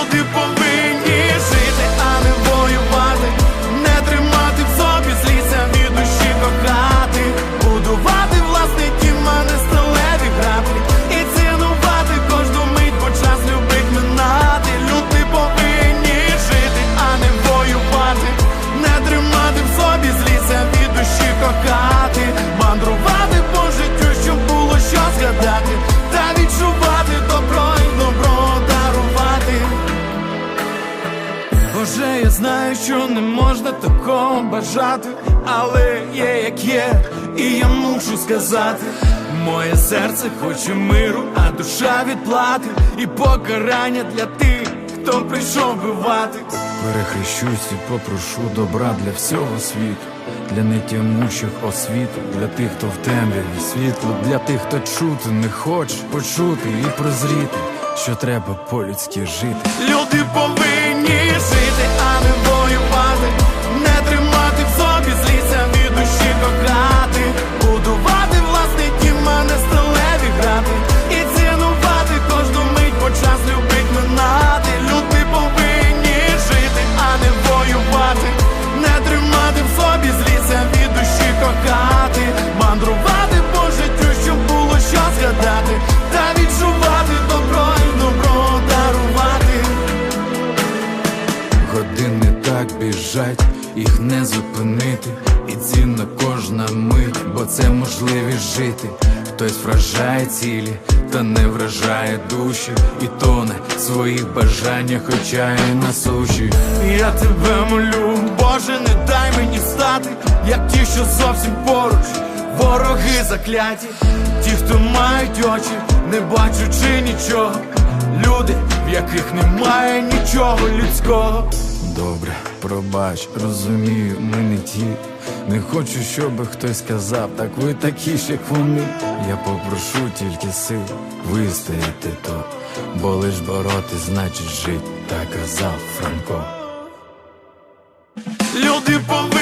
люди повинні жити. Боже, я знаю, що не можна такого бажати, але є як є, і я мушу сказати. Моє серце хоче миру, а душа відплати, і покарання для тих, хто прийшов бивати. Перехрещусь і попрошу добра для всього світу, для нетямучих освіту, для тих, хто в темряві світло, для тих, хто чути не хоче почути і прозріти, що треба по-людськи жити. Люди повинні жити, а не воювати, зупинити, і цінна кожна мить, бо це можливість жити. Хтось вражає цілі, та не вражає душі, і тоне в своїх бажаннях, хоча і на суші. Я тебе молю, Боже, не дай мені стати, як ті, що зовсім поруч, вороги закляті, ті, хто мають очі, не бачучи нічого. Люди, в яких немає нічого людського. Добре, пробач, розумію, ми не ті. Не хочу, щоб хтось сказав, так ви такі ж, як вони. Я попрошу тільки сил вистояти то, бо лиш бороти значить жить, так казав Франко. Люди повинні